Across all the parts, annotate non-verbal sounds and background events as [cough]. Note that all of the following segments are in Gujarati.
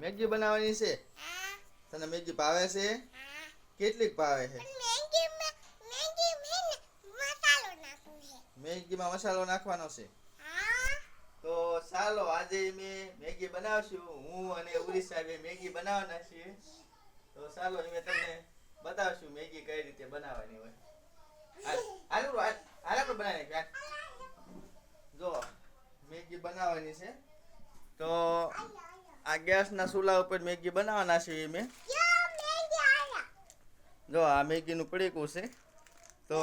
મેગી બનાવવાની છે? તને મેગી ભાવે છે? કેટલીક ભાવે છે? મેં મેં મેગીમાં મસાલો નાખવાનો છે? તો ચાલો આજે મેં મેગી બનાવશું. હું અને ઉરી સાહેબે મેગી બનાવવાના છીએ. તો ચાલો અમે તમને બતાવશું મેગી કઈ રીતે બનાવવાની હોય. હાલો હાલ આપણે બનાવી નાખીએ, જો મેગી બનાવવાની છે. તો આ ગેસના ચૂલા ઉપર મેગી બનાવવાના છે મેં જો આ મેગીનું પડીકું છે. તો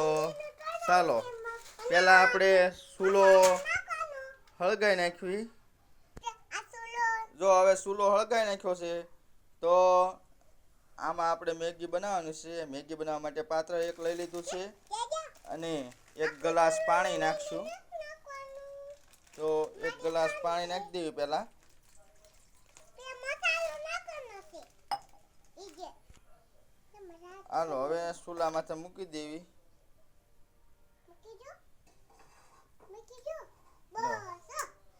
ચાલો પહેલાં આપણે ચૂલો હળગાઈ નાખવી જો હવે ચૂલો હળગાઈ નાખ્યો છે તો આમાં આપણે મેગી બનાવવાનું છે. મેગી બનાવવા માટે પાત્ર એક લઈ લીધું છે. અને એક ગ્લાસ પાણી નાખશું. તો એક ગ્લાસ પાણી નાખી દેવી પહેલાં તે મસાલો નાખવાનો છે ઈજે તે મજા હાલો હવે ચૂલા માથે મૂકી દેવી મૂકી જો મૂકી જો બસ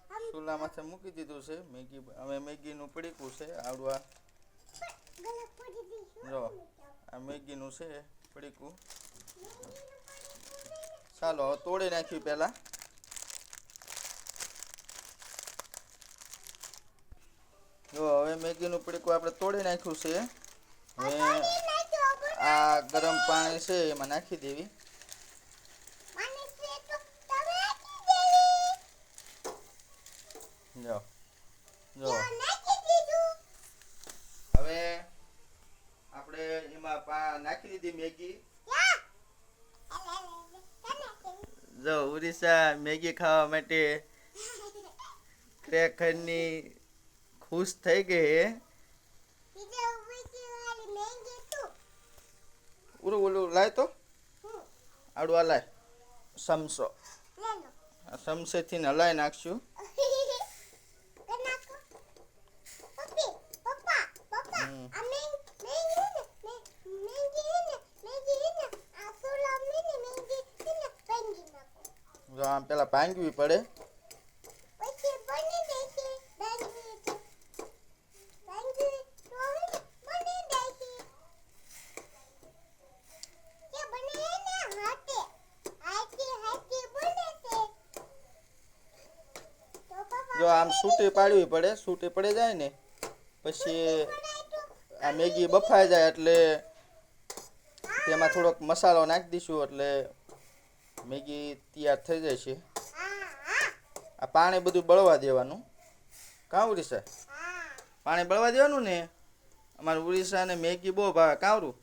આમ ચૂલા માથે મૂકી દીધું છે મેગી હવે મેગીનું પડીકું છે આવડું આ ગલા પડી દીધું જો આ મેગીનું છે પડીકું. ચાલો હવે તોડી નાખ્યું પહેલાં. જો હવે મેગીનું પડીકું આપણે તોડી નાખ્યું છે. હવે આ ગરમ પાણી છે એમાં નાખી દેવી. જો જો. હવે આપણે એમાં નાખી દીધી મેગી. જો ઉડીસા મેગી ખાવા માટે [laughs] ખરેખરની ખુશ થઈ ગઈ ઉરું ઓલું લાય તો. આડું આ લાય. સમસો સમસેથી ને હલાઈ નાખશું. જો આમ પેલા ભાંગવી પડે પછી બની દેશે બેંગી બેંગી તો હવે બની દેશે કે બને ને હાથે હાથે હાથે બને છે તો પપ્પા જો આમ સૂટી પાડવી પડે સૂટી પડી જાય ને પછી આ મેગી બફાઈ જાય એટલે તેમાં થોડોક મસાલો નાખી દઈશું એટલે મેગી તૈયાર થઈ જાય છે. આ પાણી બધું બળવા દેવાનું. કાં ઉડીસા પાણી બળવા દેવાનું ને? અમારે ઉડીસાને મેગી બહુ ભાવે કાવરું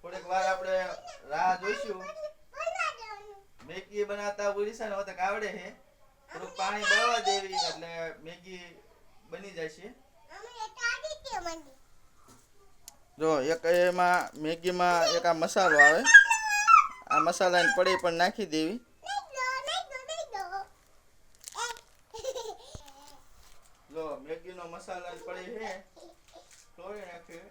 થોડીક વાર આપણે રાહ જોઈશું. મેગી બનાવતા ઉડીસાને હોતા આવડે છે. થોડું પાણી બળવા દેવી એટલે મેગી બની જાય છે. જો એક એમાં મેગીમાં એક આ મસાલો આવે. આ મસાલાની પડી પણ નાખી દેવી. જો મેગીનો મસાલાની પડી છે. તોડી નાખી.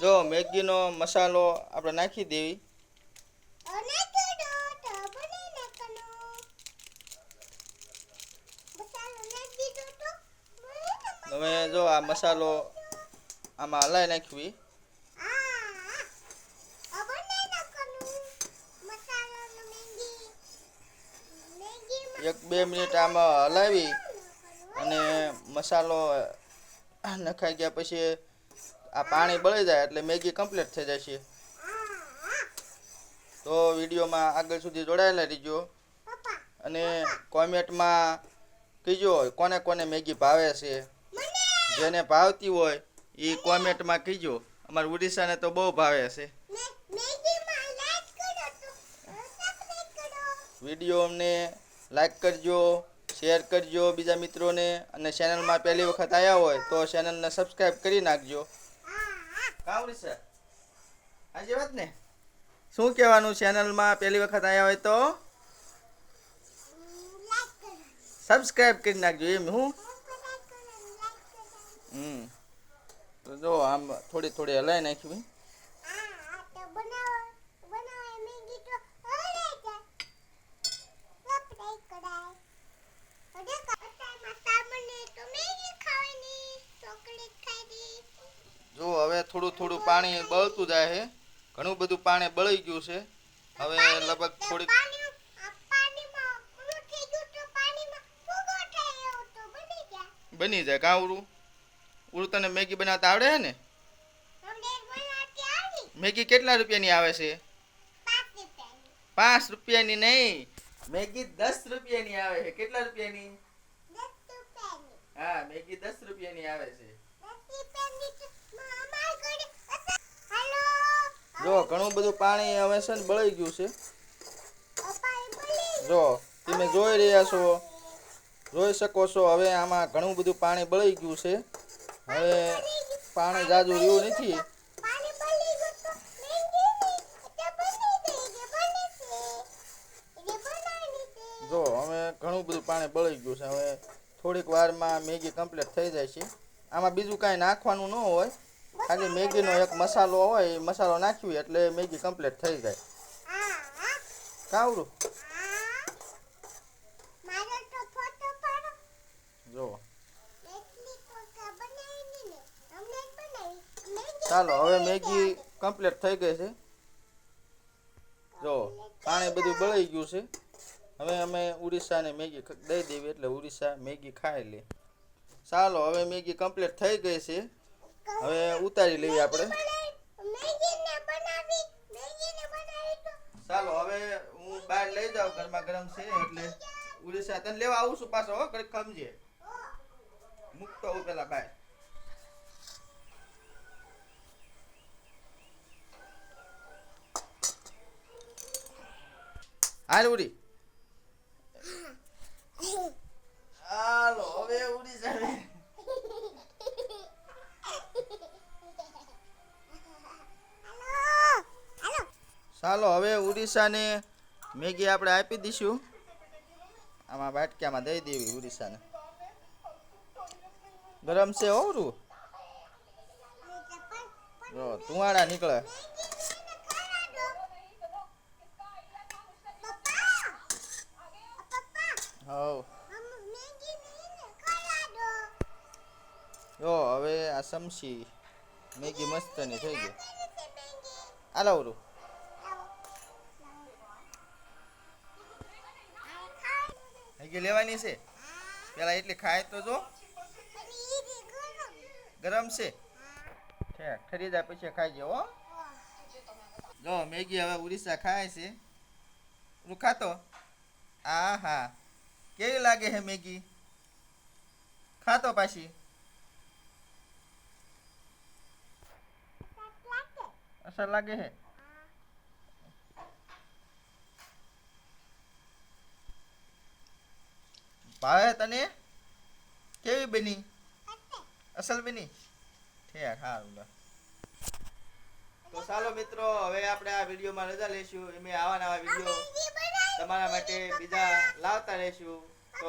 જો, મેગીનો મસાલો આપણે નાખી દેવી. હવે જો આ મસાલો આમાં હલાઈ નાખવી. એક બે મિનિટ આમાં હલાવી. અને મસાલો નખાઈ ગયા પછી આ પાણી બળી જાય એટલે મેગી કમ્પ્લીટ થઈ જાય છે. તો વિડીયોમાં આગળ સુધી જોડાયેલા રહીજો. અને કોમેન્ટમાં કહીજો કોને કોને મેગી ભાવે છે. જેને ભાવતી હોય એ કોમેન્ટમાં કહીજો અમારા ઉડીસાને તો બહુ ભાવે છે. વીડિયો અમને લાઈક કરજો. શેર કરજો બીજા મિત્રોને. અને ચેનલમાં પહેલી વખત આવ્યા હોય તો ચેનલને સબસ્ક્રાઈબ કરી નાખજો. કાવરી સર આજે વાત ને? શું કહેવાનું ચેનલમાં પહેલી વખત આવ્યા હોય તો? સબસ્ક્રાઈબ કરી નાખજો એમ, હું? હમ. તો જો આમ થોડી થોડી હલાઈ નાખવી આ આ તો બનાવો બનાવો મેગી તો હળે જાય લપડાઈ કરાય અરે કટાઈમાં સામને તો મેગી ખાવાની ચોકલેટ ખાઈ જો હવે થોડું થોડું પાણી બળતું જાય છે ઘણું બધું પાણી બળી ગયું છે. હવે લગભગ થોડીક બની જાય. કાં ઉરું? ઉરું તને મેગી બનાવતા આવડે છે ને? મેગી કેટલા રૂપિયાની આવે છે? પાંચ રૂપિયાની. નહીં. મેગી દસ રૂપિયાની આવે છે. કેટલા રૂપિયાની. હા મેગી દસ રૂપિયાની આવે છે દસ રૂપિયાની તો અમાર ઘરે અસર હાલો જો, ઘણું બધું પાણી હવે છે ને બળી ગયું છે. જો, તમે જોઈ રહ્યા છો, જોઈ શકો છો, હવે આમાં ઘણું બધું પાણી બળી ગયું છે. હવે પાણી જાજુ રહ્યું નથી. જો, હવે ઘણું બધું પાણી બળી ગયું છે. હવે થોડીક વારમાં મેગી કમ્પ્લીટ થઈ જાય છે. આમાં બીજું કાંઈ નાખવાનું ન હોય. ખાલી મેગીનો એક મસાલો હોય એ મસાલો નાખ્યું એટલે મેગી કમ્પ્લીટ થઈ જાય. કાવરું જો ચાલો હવે મેગી કમ્પ્લીટ થઈ ગઈ છે. જો પાણી બધું બળી ગયું છે. હવે અમે ઉડીસાને મેગી દઈ દેવી એટલે ઉડીસા મેગી ખાઈ લે. ચાલો હવે મેગી કમ્પ્લીટ થઈ ગઈ છે. હવે ઉતારી લઈએ આપણે. ચાલો હવે હું બહાર લઈ જાઉં ગરમા ગરમ છે એટલે ઉડીસા તને લેવા આવું છું પાછો હો કઈ ખમજે. મૂકતો હું પેલા બહાર. હાલ ઉડી. હાલો હવે ઉડીસા ને ચાલો, હવે ઉડીસાને મેગી આપણે આપી દઈશું. આમાં બાટક્યામાં દઈ દેવી ઉડીસાને. ગરમ છે ઓરું ધુવાડા નીકળે. હવ. જો, હવે આ સમસી મેગી મસ્તની થઈ ગઈ. હાલો ઓરું મેગી લેવાની છે? પેલા એટલી ખાય તો જો. ગરમ છે. ખરીદા પછી ખાઈ હો. જો, મેગી હવે ઉડીસા ખાય છે. તું ખાતો? આ હા કેવી લાગે છે મેગી? ખાતો પાછી? અસર લાગે છે ભાવે તને? કેવી બની? અસલ બની? ઠીક સારું તો ચાલો મિત્રો, હવે આપણે આ વિડીયોમાં રજા લઈશું. એમ આવા નવા વીડિયો તમારા માટે બીજા લાવતા રહીશું. તો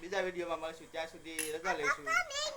બીજા વિડીયોમાં મળશું. ત્યાં સુધી રજા મેગી